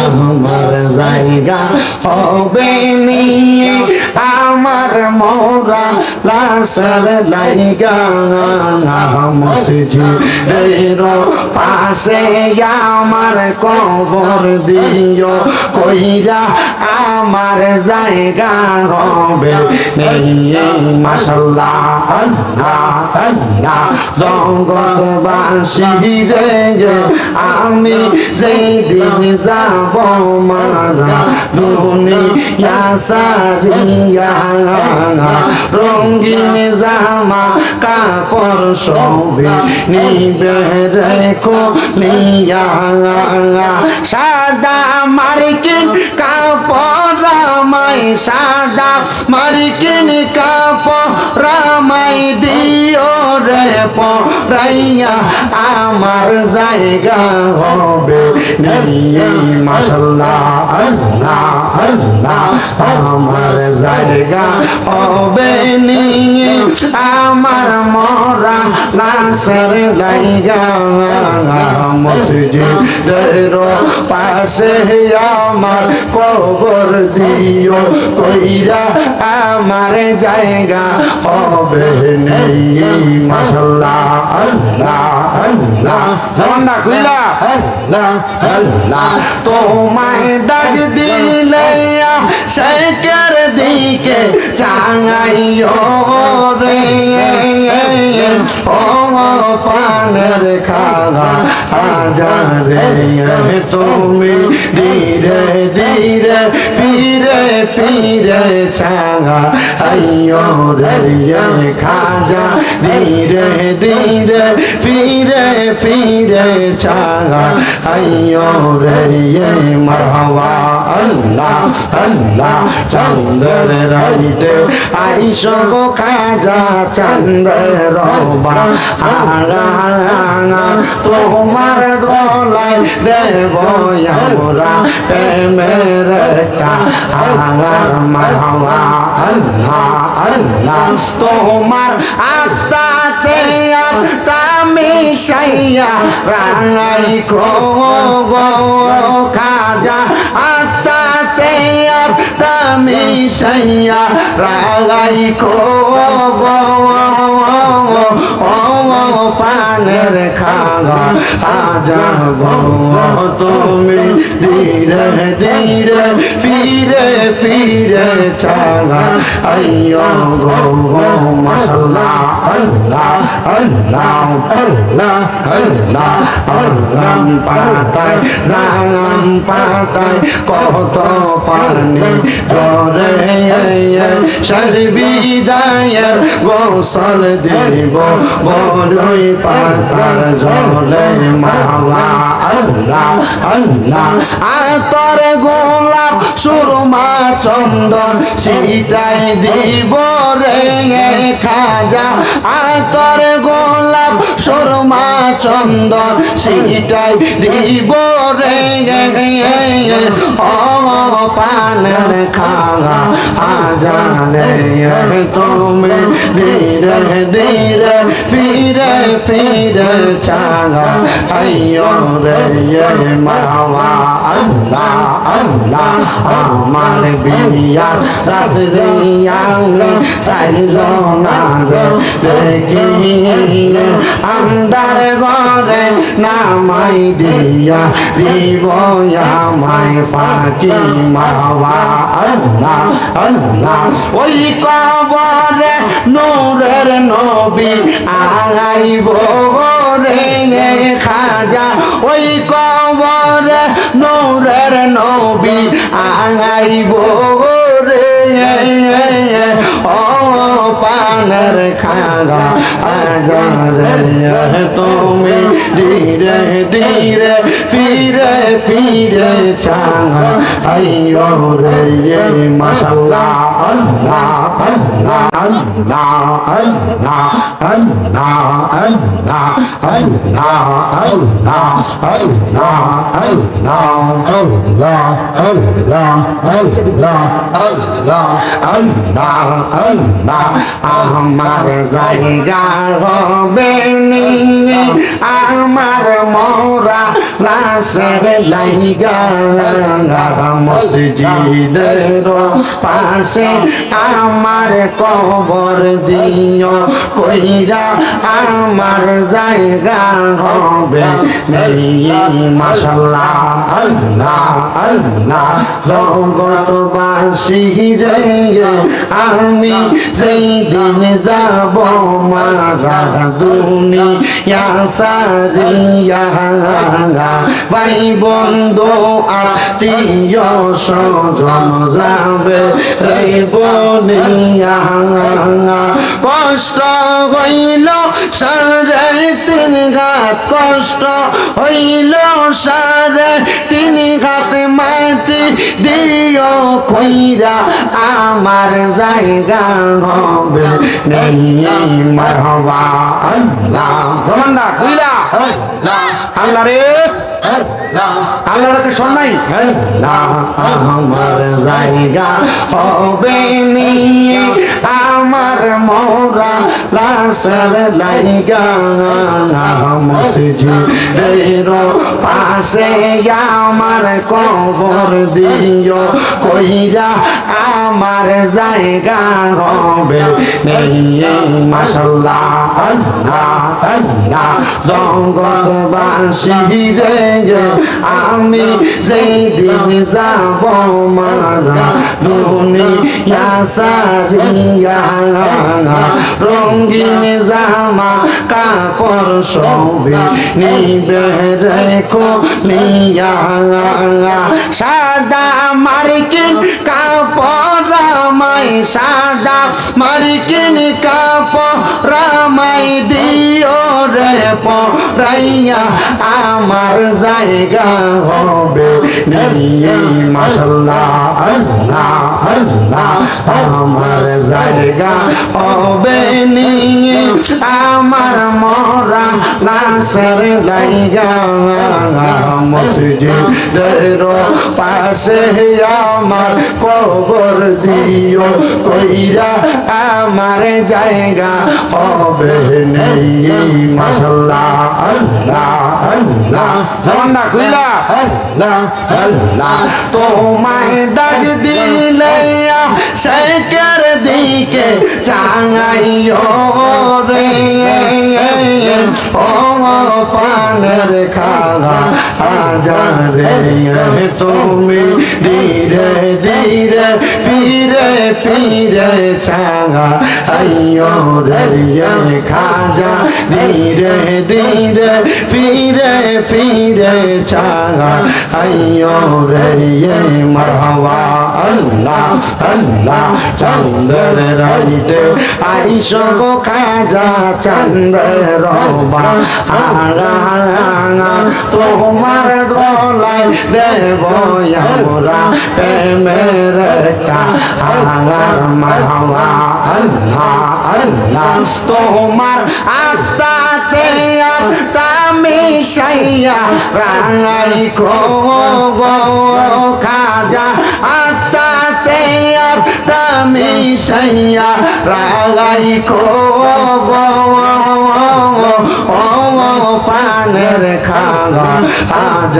আমার জায়গা হবে নিয়ে, আমার মোরা লাশের লাইগা। মসজিদের পাশে আমার কবর দিও, কইরা আমার জায়গা হবে নিয়ে। মাশাল্লাহ, আল্লাহ আল্লাহ, জগৎবাসী রে, আমি যেই দিন যাব মারা দুনিয়া সারিয়া রঙিন জামা কাপড় সবে নিবে রেখো নিয়া। সাদা মার্কিন কাপড় রামাই সাদা মার্কিন কাপড় রামাই দিও রে, পরাইয়া আমার জায়গা হবে। নিয়ে আল্লাহ আল্লাহ, আমার জায়গা হবে। নিয়ে আমার মরা লাশের লাইগা মসজিদের পাশে আমার কবর দিও। কইরা আমার জায়গা হবে নেই মাশাল্লাহ আল্লাহ আল্লাহ। জমনা কইলা? আল্লাহ আল্লাহ তোমায় ডাক দিলে শেখের দিকে চাঙাইও রে। ও পানের খাগা হাজারে, তুমি ধীরে ধীরে ফিরে ফিরে চাঙা আইয়ো রে। খাজা ধীরে ধীরে ফিরে ফিরে চাঙা আইয়ো রে। মারহাবা আল্লাহ আল্লাহ, চন্দ্র রাইতে আইসো গো খাজা চন্দ্র রবা আঙা তোমার গলায় দেব আমরা প্রেমের আঙার মারহাবা আল্লাহ আল্লাহ, তোমার আত্মাতে আত্মা মিশাইয়া রাঙাই কো গো খাজা মিশাইয়া রাগাই কো গো ও পানের খাগা আজা তুমি ধীরে ধীরে ফিরে ফিরে চাগা আইয়ো গো, মাশাল্লাহ, আল্লাহ আল্লাহ আল্লাহ আল্লাহ আল্লাহ পাতায় জাম পাতায়, কত পানি জরে শেষ বিদায়ের গোসল দিব, বড়ই পাতার জলে মাওয়া, আল্লাহ আল্লাহ। আতর গোলাপ, সুরমা, চন্দন, সেইটাই দিব রে খাজা। আতর গোলাপ, সুরমা, চন্দন সিটাই দিব রে পানের খাগা আজানে তুমি ধীরে ধীরে ফিরে ফিরে চাগা আইয়ো রে মাওয়া আল্লাহ আল্লাহ আমার বিয়ার সাথ রে আমি সাই আন্দার ঘরে নামাই দিয়া, দিব আমায় মাওয়া আল্লাহ আল্লাহ। ওই কবরে নূরের নবী আগাইব রে খাজা। ওই কবরে নূরের নবী আগাইব পানের খাগা আজারে তুমি ধীরে ধীরে ফিরে ফিরে চাঙা আই মাশাল্লাহ আল্লাহ আল্লাহ আল্লাহ আল্লাহ আল্লাহ আল্লাহ আল্লাহ আল্লাহ আল্লাহ আল্লাহ আল্লাহ আমার জায়গা হবে আমার মোরা লাশের লাইগা মসজিদের পাশে আমার কবর দিও, কইরা আমার জায়গা হবে রে, আমি যেই দিন যাব মারা দুনিয়া সারিয়া, ভাই বন্ধু, আত্মীয় স্বজন যাবে রে বনিয়া। কষ্ট হইল সারে তিন ঘাত কষ্ট হইল সারে তিন ঘাত মাটি দিও কইরা আমার জায়গা হবে মারহবা। আল্লাহ জমান্ডা কইরা। আল্লাহ রে। শোনাই আমার জায়গা হবে নিয়ে আমার মোরা লাশের লাইগা। মসজিদের পাশে আমার কবর দিও। কইরা আমার জায়গা হবে নেই মাশাল্লাহ আল্লাহ আল্লাহ রে। আমি যেই দিন যাব মারা দুনিয়া সারিয়া, রঙিন জামা কাপড় সবে নিবে রেখো নিয়া। সাদা মার্কিন কাপড় রামাই সাদা মার্কিন কাপড় রে পরাইয়া আমার জায়গা হবে মাসাল্লাহ আল্লাহ আল্লাহ, আমার জায়গা হবে নিয়ে, আমার মরা নাসের লাইগা মসজিদের পাশে আমার কবর দিও কইরা আমার জায়গা হবে নেই। মাশাল্লাহ আল্লাহ আল্লাহ। জমান্ডা কইলা আল্লাহ আল্লাহ। তোমায় ডাক দিলে শেখের দিকে চাঙাইও রে। ও পানের খাওয়া जाने तुम धीरे धीरे फिरे फिरे छागा अयो रे खाजा धीरे धीरे फिरे फिरे छागा अयो रे मरवा अल्लाह अल्लाह चंदर राइट आईशो को खाजा चंदर रोबा आगा आगा तुम्हारा তোমার গলায় দেব আমরা, প্রেমের হাঙার মারহাবা আল্লাহ আল্লাহ, তোমার আত্মাতে আত্মা মিশাইয়া রাঙাই গো খাজা। আত্মাতে আত্মা মিশাইয়া রাঙাই গো। ও পানের খাগা আজ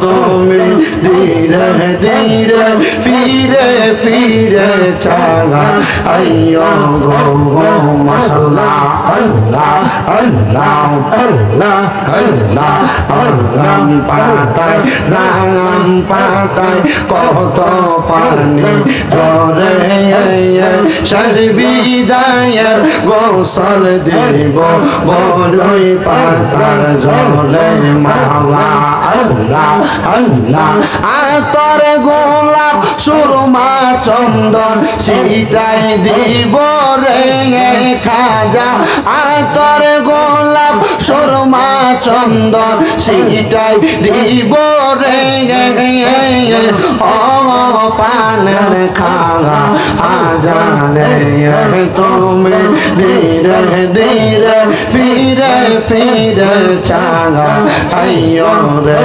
তুমি ধীরে ধীরে ফিরে ফিরে চাগা আইয়ো গো গো মশলা আল্লাহ আল্লাহ আল্লাহ আল্লাহ আল্লাহ পাতায় জাম পাতায় কত পানি জরে শেষ বিদায়ের গোসল দিব বড়ই পাতার জলে মাওয়া আল্লাহ আল্লাহ আতর গোলাপ সুরমা চন্দন সেইটাই দিব রে খাজা। আতর গোলাপ সুরমা চন্দন সিটাই দিব রে। পানের খাগা আজানে তুমি ধীরে ধীরে ফিরে ফিরে চাগা আইয়ো রে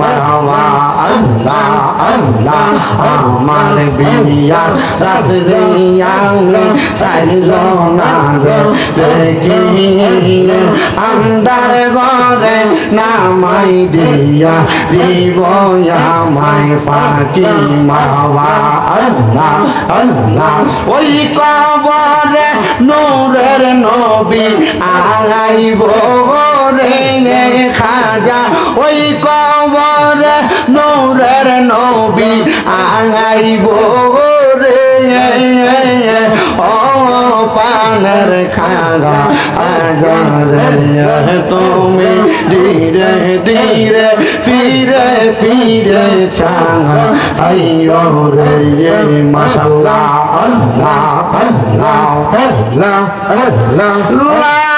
মাওয়া, আল্লাহ আল্লাহ, আমার বিয়া সাদরিয়াঙ্গে সাইরি জোনারে দেখিলে আন্দার ঘরে নামাই দিয়া দিব আমায় ফাঁকি মাওয়া আল্লাহ আল্লাহ। ওই কবরে নূরের নবী আগাইব রে খাজা। ওই কবরে নূরের নবী আগাইব রে। পানের খাগা আজার তুমি ধীরে ধীরে ফিরে ফিরে চাঙা আইয়ো রে, মাশাল্লাহ, আল্লাহ আল্লাহ আল্লাহ আল্লাহ।